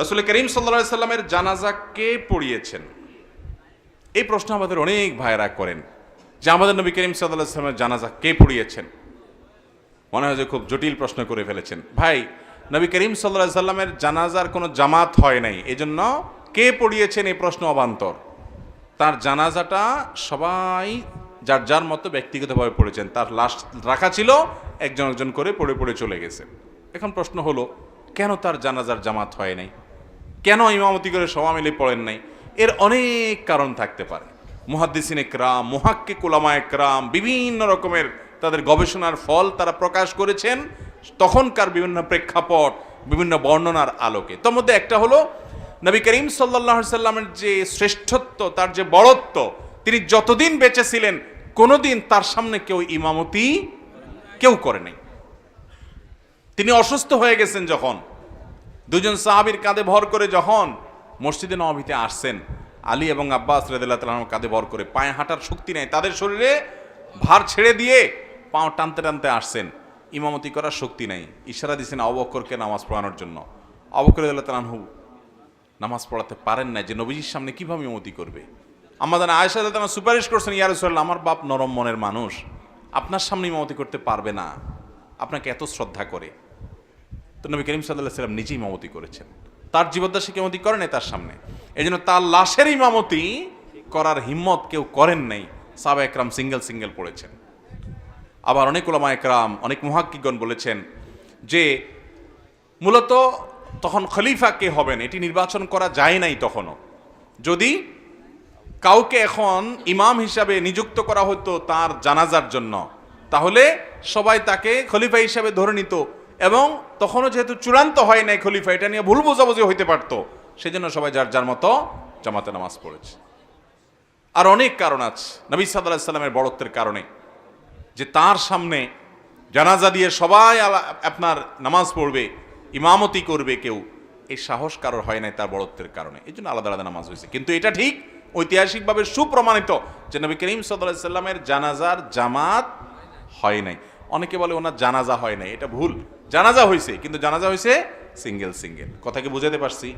রসুল করিম সাল্লা সাল্লামের জানাজা কে পড়িয়েছেন। এই প্রশ্ন আমাদের অনেক ভাইরা করেন যে আমাদের নবী করিম সাল্লাহ সাল্লামের জানাজা কে পড়িয়েছেন? মনে হয় যে খুব জটিল প্রশ্ন করে ফেলেছেন। ভাই, নবী করিম সাল্লাহ সাল্লামের জানাজার কোনো জামাত হয় নাই, এজন্য কে পড়িয়েছেন এই প্রশ্ন অবান্তর? তার জানাজাটা সবাই যার যার মতো ব্যক্তিগতভাবে পড়েছেন। তার লাশ রাখা ছিল, একজন একজন করে পড়ে পড়ে চলে গেছে। এখন প্রশ্ন হলো, কেন তার জানাজার জামাত হয় নাই? কেন ইমামতি করে সবাই মিলে পড়েন নাই? এর অনেক কারণ থাকতে পারে। মুহাদ্দিসিন একরাম মুহাক্কে কুলামা একরাম, বিভিন্ন রকমের তাদের গবেষণার ফল তারা প্রকাশ করেছেন। তখনকার বিভিন্ন প্রেক্ষাপট, বিভিন্ন বর্ণনার আলোকে। তোর মধ্যে একটা হলো, নবী করিম সাল্লাহ সাল্লামের যে শ্রেষ্ঠত্ব, তার যে বড়ত্ব, তিনি যতদিন বেঁচে ছিলেন, কোনোদিন তার সামনে কেউ ইমামতি কেউ করে নাই। তিনি অসুস্থ হয়ে গেছেন যখন। দুজন সাহাবির কাঁধে ভর করে যখন মসজিদে নবীতে আসছেন, আলী এবং আব্বাস রেদুল্লাহ তালাম কাঁধে ভর করে পায়ে হাঁটার শক্তি নেই, তাদের শরীরে ভার ছেড়ে দিয়ে পাও টানতে টানতে আসছেন, ইমামতি করার শক্তি নেই, ইশারা দিয়েছেন অবকরকে নামাজ পড়ানোর জন্য। অবকর রেদুল্লাহ তালাহু নামাজ পড়াতে পারেন না যে নবীজির সামনে কীভাবে ইমতি করবে। আমাদের আয়সা তারা সুপারিশ করছেন ইয়ারসল্লাহ আমার বাপ নরম মনের মানুষ, আপনার সামনে ইমামতি করতে পারবে না, আপনাকে এত শ্রদ্ধা করে। তো নবী করিম সাল্লাহ সাল্লাম নিজেই ইমামতি করেছেন। তার জীবদ্দশা ইমামতি করেন নাই, তার সামনে। এই জন্য তার লাশের ইমামতি করার হিম্মত কেউ করেন নাই সাবা একরাম সিঙ্গেল সিঙ্গেল পড়েছেন। আবার অনেক ওলামা একরাম, অনেক মুহাক্কিগণ বলেছেন যে মূলত তখন খলিফা কে হবেন, এটি নির্বাচন করা যায় নাই তখনও। যদি কাউকে এখন ইমাম হিসাবে নিযুক্ত করা হতো তার জানাজার জন্য, তাহলে সবাই তাকে খলিফা হিসাবে ধরে নিত। এবং তখনও যেহেতু চূড়ান্ত হয় নাই খলিফা, এটা নিয়ে ভুল বোঝাবুঝি হইতে পারত। সেজন্য সবাই যার যার মতো জামাতে নামাজ পড়েছে। আর অনেক কারণ আছে, নবী সাল্লাহ সাল্লামের বড়ত্বের কারণে। যে তার সামনে জানাজা দিয়ে সবাই আপনার নামাজ পড়বে, ইমামতি করবে কেউ, এই সাহস কারোর হয় নাই তার বড়ত্বের কারণে। এই জন্য আলাদা আলাদা নামাজ হয়েছে। কিন্তু এটা ঠিক ঐতিহাসিকভাবে সুপ্রমাণিত যে নবী করিম সাল্লামের জানাজার জামাত হয় নাই। অনেকে বলে ওনার জানাজা হয় নাই, এটা ভুল। জানাজা হয়েছে কিন্তু জানাজা হয়েছে সিঙ্গেল সিঙ্গেল কথা কি বুঝাতে পারছি।